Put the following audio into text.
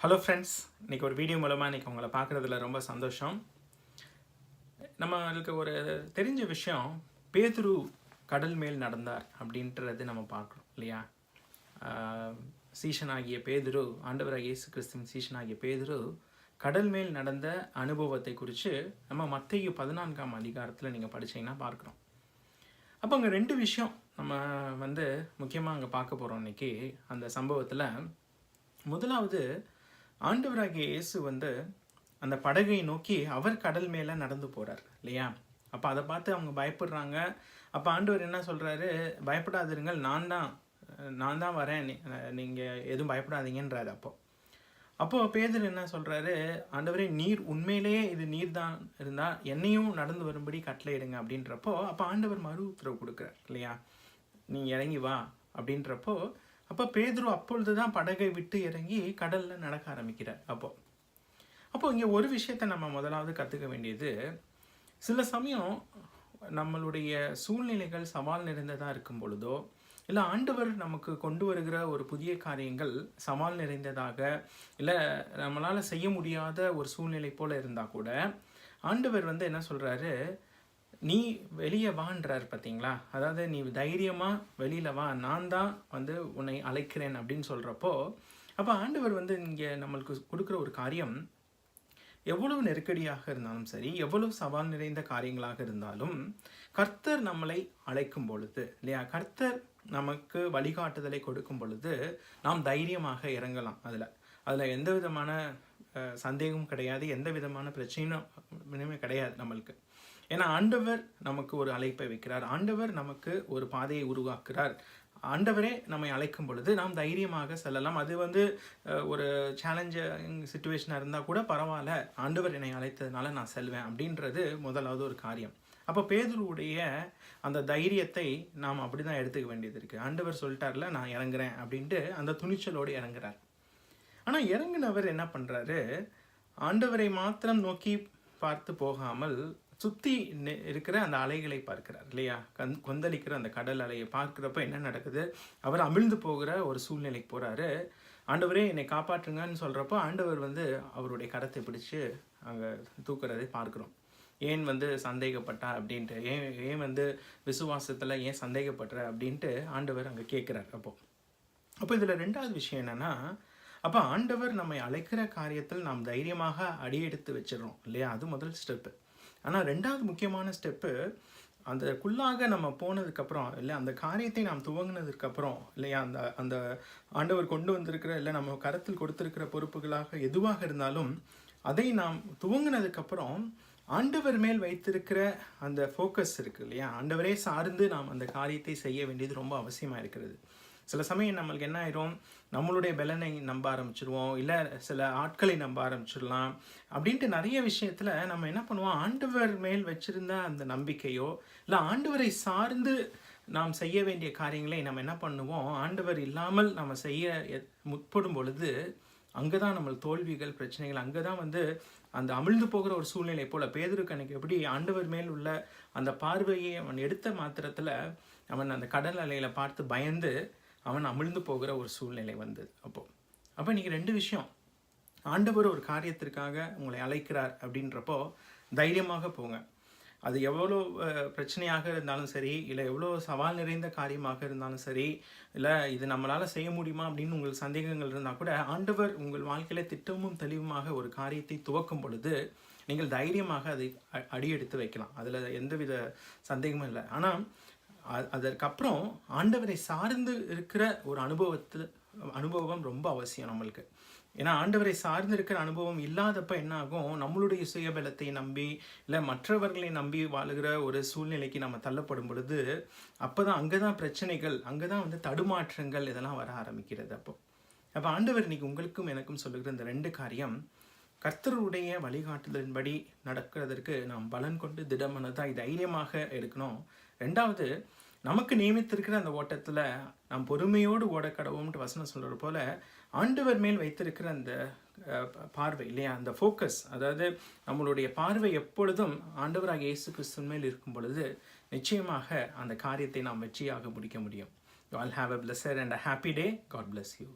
Hello friends இன்னைக்கு ஒரு video மூலமாக இன்னைக்கு உங்களை பார்க்குறதுல ரொம்ப சந்தோஷம். நம்மளுக்கு ஒரு தெரிஞ்ச விஷயம் பேதுரு கடல் மேல் நடந்தார் அப்படின்றது நம்ம பார்க்குறோம் இல்லையா? ஆஹ் சீஷனாகிய பேதுரு ஆண்டவராக இயேசு கிறிஸ்துவின் சீஷனாகிய பேதுரு கடல் மேல் நடந்த அனுபவத்தை குறித்து நம்ம மத்திய பதினான்காம் அதிகாரத்தில் நீங்கள் படிச்சீங்கன்னா பார்க்குறோம். அப்போ அங்கே ரெண்டு விஷயம் நம்ம வந்து முக்கியமாக அங்கே பார்க்க போகிறோம் இன்றைக்கி அந்த சம்பவத்தில் முதலாவது ஆண்டவராகிய இயேசு வந்து அந்த படகை நோக்கி அவர் கடல் மேலே நடந்து போகிறார் இல்லையா? அப்போ அதை பார்த்து அவங்க பயப்படுறாங்க. அப்போ ஆண்டவர் என்ன சொல்கிறாரு பயப்படாதிருங்கள் நான் தான் நான் தான் வரேன். நீங்கள் எதுவும் பயப்படாதீங்கன்றாரு அப்போ. அப்போ பேதர் என்ன சொல்கிறாரு ஆண்டவரே நீர் உண்மையிலேயே இது நீர் தான் இருந்தால் என்னையும் நடந்து வரும்படி கட்டளையிடுங்க அப்படின்றப்போ அப்போ ஆண்டவர் மறு உத்தரவு கொடுக்குறார் இல்லையா? நீ இறங்கி வா அப்படின்றப்போ அப்போ பேதுரு அப்பொழுது தான் படகை விட்டு இறங்கி கடலில் நடக்க ஆரம்பிக்கிறார். அப்போ அப்போ இங்கே ஒரு விஷயத்தை நம்ம முதலாவது கற்றுக்க வேண்டியது சில சமயம் நம்மளுடைய சூழ்நிலைகள் சவால் நிறைந்ததாக இருக்கும் பொழுதோ இல்லை ஆண்டவர் நமக்கு கொண்டு வருகிற ஒரு புதிய காரியங்கள் சவால் நிறைந்ததாக இல்லை நம்மளால் செய்ய முடியாத ஒரு சூழ்நிலை போல் இருந்தால் கூட ஆண்டவர் வந்து என்ன சொல்கிறாரு நீ வெளியே வான்றார் பார்த்தீங்களா? அதாவது நீ தைரியமாக வெளியில் வா நான் தான் வந்து உன்னை அழைக்கிறேன் அப்படின்னு சொல்கிறப்போ அப்போ ஆண்டவர் வந்து இங்கே நம்மளுக்கு கொடுக்குற ஒரு காரியம் எவ்வளவு நெருக்கடியாக இருந்தாலும் சரி எவ்வளவு சவால் நிறைந்த காரியங்களாக இருந்தாலும் கர்த்தர் நம்மளை அழைக்கும் பொழுது இல்லையா? கர்த்தர் நமக்கு வழிகாட்டுதலை கொடுக்கும் பொழுது நாம் தைரியமாக இறங்கலாம் அதில். அதில் எந்த விதமான சந்தேகமும் கிடையாது எந்த விதமான பிரச்சனையும் கிடையாது நம்மளுக்கு. ஏன்னா ஆண்டவர் நமக்கு ஒரு அழைப்பை வைக்கிறார். ஆண்டவர் நமக்கு ஒரு பாதையை உருவாக்குறார். ஆண்டவரே நம்மை அழைக்கும் பொழுது நாம் தைரியமாக செல்லலாம். அது வந்து ஒரு சேலஞ்சிங் சுச்சுவேஷனாக இருந்தால் கூட பரவாயில்ல. ஆண்டவர் என்னை அழைத்ததுனால நான் செல்வேன் அப்படின்றது முதலாவது ஒரு காரியம். அப்போ பேதருடைய அந்த தைரியத்தை நாம் அப்படி தான் எடுத்துக்க வேண்டியது இருக்குது ஆண்டவர் சொல்லிட்டார்ல நான் இறங்குறேன் அப்படின்ட்டு அந்த துணிச்சலோடு இறங்குறார். ஆனால் இறங்குனவர் என்ன பண்ணுறாரு ஆண்டவரை மாத்திரம் நோக்கி பார்த்து போகாமல் சுற்றி இருக்கிற அந்த அலைகளை பார்க்கிறார் இல்லையா? கந் கொந்தளிக்கிற அந்த கடல் அலையை பார்க்குறப்ப என்ன நடக்குது? அவர் அமிழ்ந்து போகிற ஒரு சூழ்நிலைக்கு போகிறாரு ஆண்டவரே என்னை காப்பாற்றுங்கன்னு சொல்கிறப்போ ஆண்டவர் வந்து அவருடைய கரத்தை பிடிச்சு அங்கே தூக்குறதை பார்க்குறோம். ஏன் வந்து சந்தேகப்பட்டா அப்படின்ட்டு ஏன் ஏன் வந்து விசுவாசத்தில் ஏன் சந்தேகப்படுற அப்படின்ட்டு ஆண்டவர் அங்கே கேட்குறார் அப்போது அப்போ இதில் ரெண்டாவது விஷயம் என்னென்னா அப்போ ஆண்டவர் நம்மை அழைக்கிற காரியத்தில் நாம் தைரியமாக அடியெடுத்து வச்சிடறோம் இல்லையா? அது முதல் ஸ்டெப்பு. ஆனால் ரெண்டாவது முக்கியமான ஸ்டெப்பு அந்தக்குள்ளாக நம்ம போனதுக்கப்புறம் இல்லை அந்த காரியத்தை நாம் துவங்கினதுக்கப்புறம் இல்லையா அந்த அந்த ஆண்டவர் கொண்டு வந்திருக்கிற இல்லை நம்ம கரத்தில் கொடுத்துருக்கிற பொறுப்புகளாக எதுவாக இருந்தாலும் அதை நாம் துவங்கினதுக்கப்புறம் ஆண்டவர் மேல் வைத்திருக்கிற அந்த ஃபோக்கஸ் இருக்குது இல்லையா? ஆண்டவரே சார்ந்து நாம் அந்த காரியத்தை செய்ய வேண்டியது ரொம்ப அவசியமாக இருக்கிறது. சில சமயம் நம்மளுக்கு என்ன ஆயிரும்? நம்மளுடைய பலனை நம்ப ஆரம்பிச்சிருவோம். இல்லை சில ஆட்களை நம்ப ஆரம்பிச்சிடலாம். அப்படின்ட்டு நிறைய விஷயத்தில் நம்ம என்ன பண்ணுவோம்? ஆண்டவர் மேல் வச்சிருந்த அந்த நம்பிக்கையோ இல்லை ஆண்டவரை சார்ந்து நாம் செய்ய வேண்டிய காரியங்களை நம்ம என்ன பண்ணுவோம்? ஆண்டவர் இல்லாமல் நம்ம செய்ய முற்படும் பொழுது அங்கே தான் நம்ம தோல்விகள் பிரச்சனைகள் அங்கே தான் வந்து அந்த அமிழ்ந்து போகிற ஒரு சூழ்நிலை போல. பேதருக்கு அன்னைக்கு எப்படி ஆண்டவர் மேல் உள்ள அந்த பார்வையை அவன் எடுத்த மாத்திரத்தில் அவன் அந்த கடல் அலையில் பார்த்து பயந்து அவன் அமிழ்ந்து போகிற ஒரு சூழ்நிலை வந்தது அப்போது அப்போ நீங்கள் ரெண்டு விஷயம். ஆண்டவர் ஒரு காரியத்திற்காக உங்களை அழைக்கிறார் அப்படின்றப்போ தைரியமாக போங்க. அது எவ்வளோ பிரச்சனையாக இருந்தாலும் சரி இல்லை எவ்வளோ சவால் நிறைந்த காரியமாக இருந்தாலும் சரி இல்லை இது நம்மளால் செய்ய முடியுமா அப்படின்னு உங்களுக்கு சந்தேகங்கள் இருந்தால் கூட ஆண்டவர் உங்கள் வாழ்க்கையில் திட்டமும் தெளிவுமாக ஒரு காரியத்தை துவக்கும் பொழுது நீங்கள் தைரியமாக அதை அடியெடுத்து வைக்கலாம். அதில் எந்தவித சந்தேகமும் இல்லை. ஆனால் அதற்கப்புறம் ஆண்டவரை சார்ந்து இருக்கிற ஒரு அனுபவத்தில் அனுபவம் ரொம்ப அவசியம் நம்மளுக்கு. ஏன்னா ஆண்டவரை சார்ந்து இருக்கிற அனுபவம் இல்லாதப்ப என்ன ஆகும் நம்மளுடைய சுயபலத்தை நம்பி இல்லை மற்றவர்களை நம்பி வாழுகிற ஒரு சூழ்நிலைக்கு நம்ம தள்ளப்படும் பொழுது அப்போ தான் அங்கே தான் பிரச்சனைகள் அங்கதான் வந்து தடுமாற்றங்கள் இதெல்லாம் வர ஆரம்பிக்கிறது அப்போ. அப்போ ஆண்டவர் இன்னைக்கு உங்களுக்கும் எனக்கும் சொல்லுகிற இந்த ரெண்டு காரியம் கர்த்தருடைய வழிகாட்டுதலின்படி நடக்கிறதற்கு நாம் பலன் கொண்டு திடமனதாய் தைரியமாக எடுக்கணும். ரெண்டாவது நமக்கு நியமித்திருக்கிற அந்த ஓட்டத்தில் நாம் பொறுமையோடு ஓட ஓடக்கடவும்ட்டு வசனம் சொல்கிற போல் ஆண்டவர் மேல் வைத்திருக்கிற அந்த பார்வை இல்லையா? அந்த ஃபோக்கஸ் அதாவது நம்மளுடைய பார்வை எப்பொழுதும் ஆண்டவராக இயேசு கிறிஸ்துவின் மேல் இருக்கும் பொழுது நிச்சயமாக அந்த காரியத்தை நாம் வெற்றியாக முடிக்க முடியும். You all have a pleasure and a happy day God bless you